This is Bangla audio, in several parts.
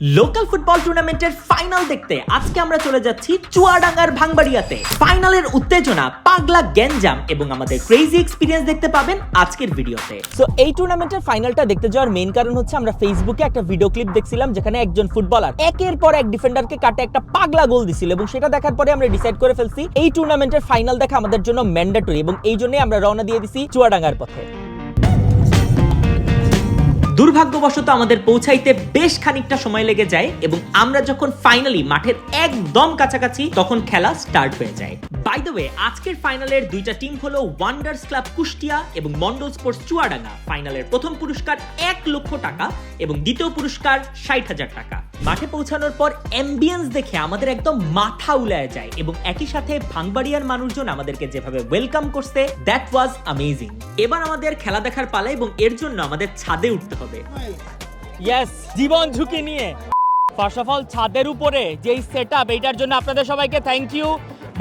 লোকাল ফুটবল টুর্নামেন্টের ফাইনাল দেখতে আজকে আমরা চলে যাচ্ছি চুয়াডাঙ্গার ভাঙবাড়িয়াতে ফাইনালের উত্তেজনা, পাগলা গ্যাঞ্জাম এবং আমাদের ক্রেজি এক্সপিরিয়েন্স দেখতে পাবেন আজকের ভিডিওতে। সো এই টুর্নামেন্টের ফাইনালটা দেখতে যাওয়ার মেইন কারণ হচ্ছে আমরা ফেসবুকে একটা ভিডিও ক্লিপ দেখছিলাম যেখানে একজন ফুটবলার একের পর এক ডিফেন্ডারকে কাটে একটা পাগলা গোল দিছিল এবং সেটা দেখার পরে আমরা ডিসাইড করে ফেলছি, এই টুর্নামেন্টের ফাইনাল দেখা আমাদের জন্য ম্যান্ডেটরি এবং এই জন্যই আমরা রওনা দিয়ে দিছি চুয়াডাঙ্গার পথে। দুর্ভাগ্যবশত আমাদের পৌঁছাইতে বেশ খানিকটা সময় লেগে যায় এবং আমরা যখন ফাইনালি মাঠের একদম কাছাকাছি, তখন খেলা স্টার্ট হয়ে যায়। বাই দ্য ওয়ে আজকের ফাইনালের দুইটা টিম হলো ওয়ান্ডার্স ক্লাব কুষ্টিয়া এবং মন্ডল স্পোর্টস চুয়াডাঙ্গা। ফাইনালের প্রথম পুরস্কার এক লক্ষ টাকা এবং দ্বিতীয় পুরস্কার ষাট হাজার টাকা। মাঠে পৌঁছানোর পর অ্যাম্বিয়েন্স দেখে আমাদের একদম মাথা উলায় যায় এবং একই সাথে ভাঙবাড়িয়ার মানুষজন আমাদেরকে যেভাবে ওয়েলকাম করছে দ্যাট ওয়াজ অ্যামেজিং এবার আমাদের খেলা দেখার পালা এবং এর জন্য আমাদের ছাদে উঠতে হবে। ইয়েস জীবন ঝুঁকি নিয়ে। ফার্স্ট অফ অল ছাদের উপরে যেই সেট আপ এইটার জন্য আপনাদের সবাইকে থ্যাংক ইউ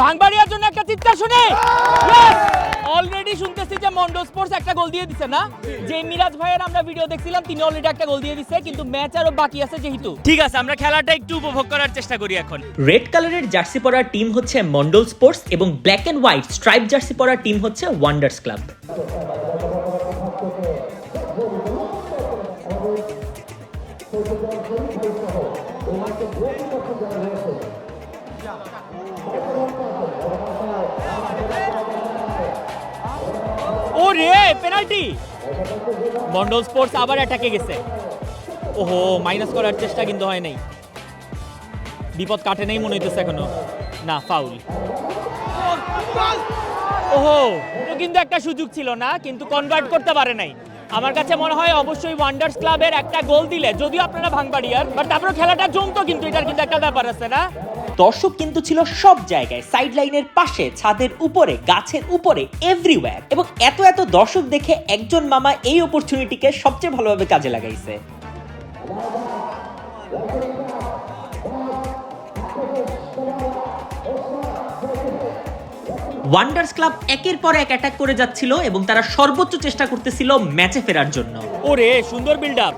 ভাঙবাড়িয়ার জন্য একটা চিৎকার শুনে। অলরেডি শুনতেছি যে মন্ডো স্পোর্টস একটা গোল দিয়ে দিছে না? যে মিরাজ ভাইয়ের আমরা ভিডিও দেখছিলাম তিনি অলরেডি একটা গোল দিয়ে দিছে কিন্তু ম্যাচ আরও বাকি আছে যেহেতু। ঠিক আছে আমরা খেলাটা একটু উপভোগ করার চেষ্টা করি এখন। রেড কালারের জার্সি পরা টিম হচ্ছে মন্ডল স্পোর্টস এবং black and white stripe jersey পরা টিম হচ্ছে ওয়ান্ডার্স ক্লাব ও রে, পেনাল্টি! মন্ডল স্পোর্টস আবার অ্যাটাকে গেছে। ওহো মাইনাস করার চেষ্টা কিন্তু হয় নাই। বিপদ কাটে নাই মনে হইতেছে এখনও। না ফাউল ওহো কিন্তু একটা সুযোগ ছিল না, কিন্তু কনভার্ট করতে পারে নাই। আমার কাছে মনে হয় অবশ্যই ওয়ান্ডার্স ক্লাবের একটা গোল দিলে, যদিও আপনারা ভাঙবাড়িয়ার বাট তারপরে খেলাটা জমতো কিন্তু, এটার কিন্তু একটা ব্যাপার আছে না? দর্শক কিন্তু ছিল সব জায়গায় সাইড লাইনের পাশে, ছাদের উপরে, গাছের উপরে এভরিওয়্যার এবং এত এত দর্শক দেখে একজন মামা এই অপরচুনিটিকে সবচেয়ে ভালোভাবে কাজে লাগাইছে। ওয়ান্ডার্স ক্লাব একের পর এক অ্যাটাক করে যাচ্ছিল এবং তারা সর্বোচ্চ চেষ্টা করতেছিল ম্যাচে ফেরার জন্য। ওরে সুন্দর বিল্ড আপ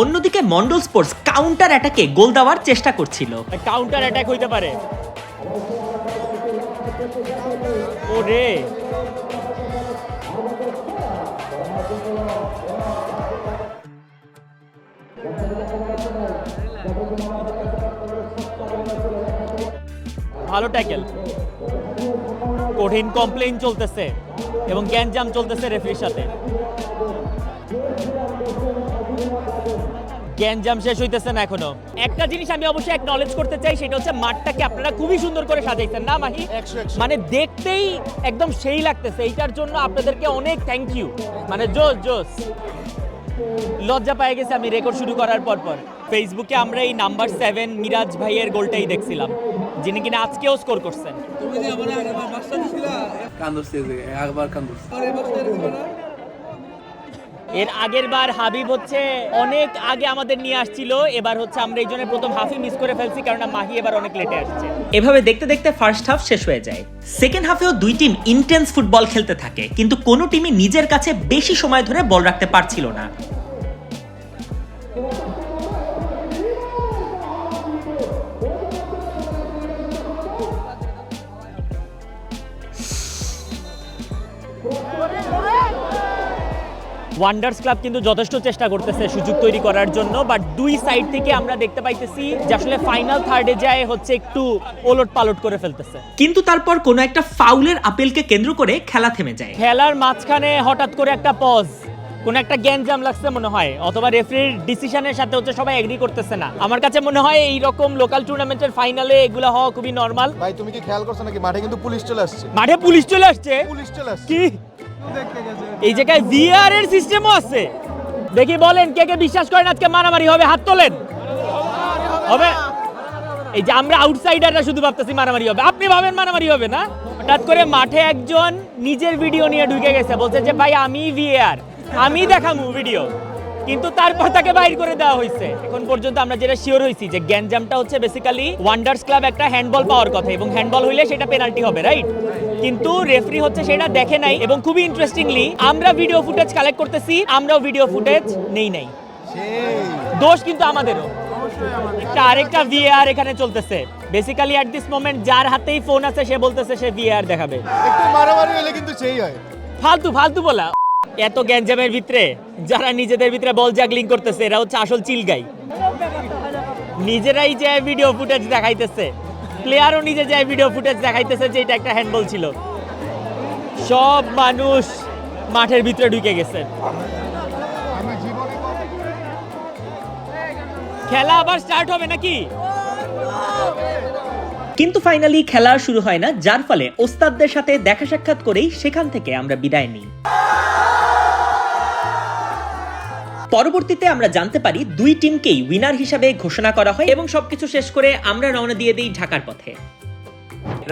অন্যদিকে মন্ডল স্পোর্টস কাউন্টার অ্যাটাকে গোল দেওয়ার চেষ্টা করছিল। কাউন্টার অ্যাটাক হইতে পারে। ওরে। ভালো ট্যাকেল কঠিন কমপ্লেইন চলতেছে এবং গ্যাঞ্জাম চলতেছে রেফারির সাথে। গ্যাঞ্জাম শেষ হইতেছে না এখনও। একটা জিনিস আমি অবশ্যই একনলেজ করতে চাই সেটা হচ্ছে মাঠটাকে আপনারা খুবই সুন্দর করে সাজাইছেন না মাহি? মানে দেখতেই একদম সেই লাগতেছে এইটার জন্য আপনাদেরকে অনেক থ্যাংক ইউ মানে জোস জোস। লজ্জা পেয়ে গেছে আমি রেকর্ড শুরু করার পর পর ফেসবুকে আমরা এই নাম্বার সেভেন মিরাজ ভাইয়ের গোলটাই দেখছিলাম যিনি কিনা আজকেও স্কোর করছেন। এর আগের বার হাবিব হচ্ছে অনেক আগে আমাদের নিয়ে আসছিল এবার হচ্ছে আমরা এই জন্য প্রথম হাফই মিস করে ফেলছি কারণ মাহি এবার অনেক লেটে আসছে। এভাবে দেখতে দেখতে ফার্স্ট হাফ শেষ হয়ে যায়। সেকেন্ড হাফেও দুই টিম ইন্টেন্স ফুটবল খেলতে থাকে কিন্তু কোনো টিমই নিজের কাছে বেশি সময় ধরে বল রাখতে পারছিল না। ওয়ান্ডার্স ক্লাব কিন্তু যথেষ্ট চেষ্টা করতেছে সুযোগ তৈরি করার জন্য বাট দুই সাইড থেকে আমরা দেখতে পাইতেছি যে আসলে ফাইনাল থার্ডে যায় হচ্ছে একটু ওলট পালট করে ফেলতেছে। কিন্তু তারপর কোনো একটা ফাউলের আপিলকে কেন্দ্র করে খেলা থেমে যায়। খেলার মাঝখানে হঠাৎ করে একটা পজ কোন একটা গ্যাঞ্জাম লাগছে মনে হয় অথবা রেফারির ডিসিশনের সাথে হচ্ছে সবাই এগ্রি করতেছে না। আমার কাছে মনে হয় এই রকম লোকাল টুর্নামেন্টের ফাইনালে এগুলো হওয়া খুবই নরমাল ভাই তুমি কি খেয়াল করছ নাকি? মাঠে কিন্তু পুলিশ চলে আসছে। মাঠে পুলিশ চলে আসছে? পুলিশ চলে আসছে। কি? এই জায়গায় ভিআর এর সিস্টেমও আছে। দেখি বলেন, কে কে বিশ্বাস করেন আজকে মারামারি হবে? হাত তোলেন। হবে? এই যে আমরা আউটসাইডাররা শুধু ভাবতেছি মারামারি হবে। আপনি ভাবেন মারামারি হবে না? হঠাৎ করে মাঠে একজন নিজের ভিডিও নিয়ে ঢুকে গেছে। বলছে যে, ভাই, আমি ভিআর আমি দেখামু ভিডিও কিন্তু তারপর তাকে বাইর করে দেওয়া হয়েছে। এখন পর্যন্ত আমরা যেটা শিওর হয়েছি যে গ্যাঞ্জামটা হচ্ছে বেসিক্যালি ওয়ান্ডার্স ক্লাব একটা হ্যান্ডবল পাওয়ার কথা এবং হ্যান্ডবল হইলে সেটা পেনাল্টি হবে রাইট কিন্তু রেফারি হচ্ছে সেটা দেখে নাই এবং খুবই ইন্টারেস্টিংলি আমরা ভিডিও ফুটেজ কালেক্ট করতেছি আমরাও ভিডিও ফুটেজ নেই নাই। দোষ কিন্তু আমাদেরও। একটা আরেকটা ভিআর এখানে চলতেছে। বেসিক্যালি অ্যাট দিস মোমেন্ট যার হাতেই ফোন আছে সে বলতেছে সে ভিআর দেখাবে। একটু মারামারি হলে কিন্তু সেই হয়। ফালতু ফালতু বলা। এত গ্যাঞ্জামের ভিতরে, যারা নিজেদের ভিতরে বল জাগলিং করতেছে, এরা হচ্ছে আসল চিলগাই নিজেরাই যে ভিডিও ফুটেজ দেখাইতেছে প্লেয়ারও নিজে যে ভিডিও ফুটেজ দেখাইতেছে, যে এটা একটা হ্যান্ডবল ছিল। সব মানুষ মাঠের ভিতরে ঢুকে গেছে। খেলা আবার স্টার্ট হবে নাকি? কিন্তু ফাইনালি খেলা শুরু হয় না, যার ফলে ওস্তাদদের সাথে দেখা সাক্ষাৎ করেই সেখান থেকে আমরা বিদায় নিই। পরবর্তীতে আমরা জানতে পারি দুই টিমকেই উইনার হিসাবে ঘোষণা করা হয় এবং সবকিছু শেষ করে আমরা রওনা দিয়ে দিই ঢাকার পথে।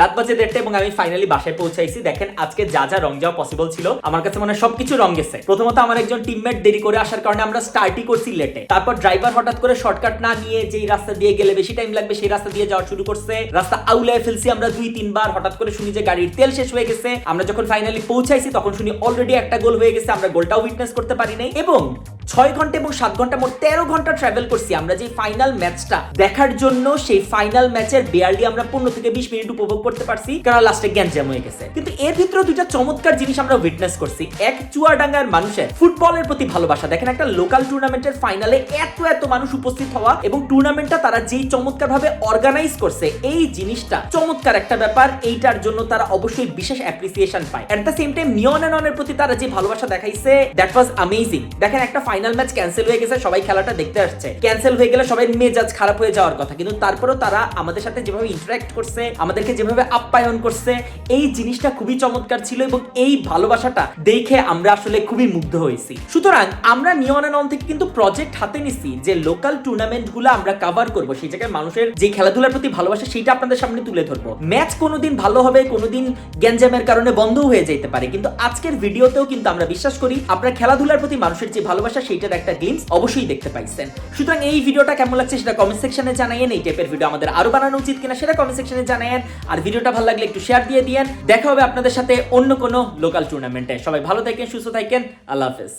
রাত বাজে দেড়টা এবং আমি ফাইনালি বাসায় পৌঁছাইছি। দেখেন, আজকে যা যা রং যাওয়া পসিবল ছিল, আমার কাছে মনে হয় সবকিছু রং গেছে। প্রথমত আমার একজন টিমমেট দেরি করে আসার কারণে আমরা স্টার্টই করছি লেটে তারপর ড্রাইভার হঠাৎ করে শর্টকাট না নিয়ে যেই রাস্তা দিয়ে গেলে বেশি টাইম লাগবে, সেই রাস্তা দিয়ে যাওয়া শুরু করছে। রাস্তা আউলায় ফেলছি আমরা দুই, তিনবার। হঠাৎ করে শুনি যে গাড়ির তেল শেষ হয়ে গেছে। আমরা যখন ফাইনালি পৌঁছাইছি, তখন শুনি অলরেডি একটা গোল হয়ে গেছে। আমরা গোলটাও উইটনেস করতে পারি নাই। এবং ছয় ঘণ্টা এবং সাত ঘণ্টা মোট তেরো ঘণ্টা ট্রাভেল করছি। আমরা যে ফাইনাল ম্যাচটা দেখার জন্য, সেই ফাইনাল ম্যাচের বেয়ারলি আমরা পনেরো থেকে বিশ মিনিট উপভোগ করতে পারছি কারণ লাস্টে গ্যাঞ্জাম হয়ে গেছে। কিন্তু এর ভিতরে দুইটা চমৎকার জিনিস আমরা উইটনেস করছি। এক, চুয়াডাঙ্গার মানুষের ফুটবলের প্রতি ভালোবাসা। দেখেন একটা লোকাল টুর্নামেন্টের ফাইনালে এত এত মানুষ উপস্থিত হওয়া এবং টুর্নামেন্টটা তারা যেই চমৎকার ভাবে অর্গানাইজ করছে, এই জিনিসটা চমৎকার একটা ব্যাপার। এইটার জন্য তারা অবশ্যই বিশেষ অ্যাপ্রিসিয়েশন পায়। এট দ্য সেম টাইম নিয়ন অ্যান্ড অনের প্রতি তারা যে ভালোবাসা দেখাইছে দ্যাট ওয়াজ অ্যামেজিং দেখেন একটা ফাইনাল ম্যাচ ক্যান্সেল হয়ে গেছে, সবাই খেলাটা দেখতে আসছে। ক্যান্সেল হয়ে গেলে সবাই মেজাজ খারাপ হয়ে যাওয়ার কথা। কিন্তু তারপরেও তারা আমাদের সাথে যেভাবে ইন্টারাক্ট করছে, আমাদেরকে যেভাবে আপ্যায়ন করছে, এই জিনিসটা খুবই চমৎকার ছিল এবং এই ভালোবাসাটা দেখে আমরা আসলে খুবই মুগ্ধ হয়েছি। সুতরাং আমরা নিয়ন অন থেকে কিন্তু প্রজেক্ট হাতে নিছি যে লোকাল টুর্নামেন্টগুলো আমরা কভার করব, সেই জায়গায় মানুষের যে খেলাধুলার প্রতি ভালোবাসা, সেটা আপনাদের সামনে তুলে ধরবো। ম্যাচ কোনোদিন ভালো হবে, কোনোদিন গ্যাঞ্জামের কারণে বন্ধ হয়ে যেতে পারে, কিন্তু আজকের ভিডিওতেও কিন্তু আমরা বিশ্বাস করি, আপনার খেলাধুলার প্রতি মানুষের যে ভালোবাসা, সেইটার একটা গ্লিমস অবশ্যই দেখতে পাইছেন। সুতরাং এই ভিডিওটা কেমন লাগছে, সেটা কমেন্ট সেকশনে জানাইয়েন, এই টাইপের ভিডিও আমাদের আরও বানানো উচিত কিনা, সেটা কমেন্ট সেকশনে জানাইয়েন আর ভিডিওটা ভালো লাগলে একটু শেয়ার দিয়ে দিয়েন। দেখা হবে আপনাদের সাথে অন্য কোনো লোকাল টুর্নামেন্টে সবাই ভালো থাকেন, সুস্থ থাকেন। আল্লাহ হাফেজ।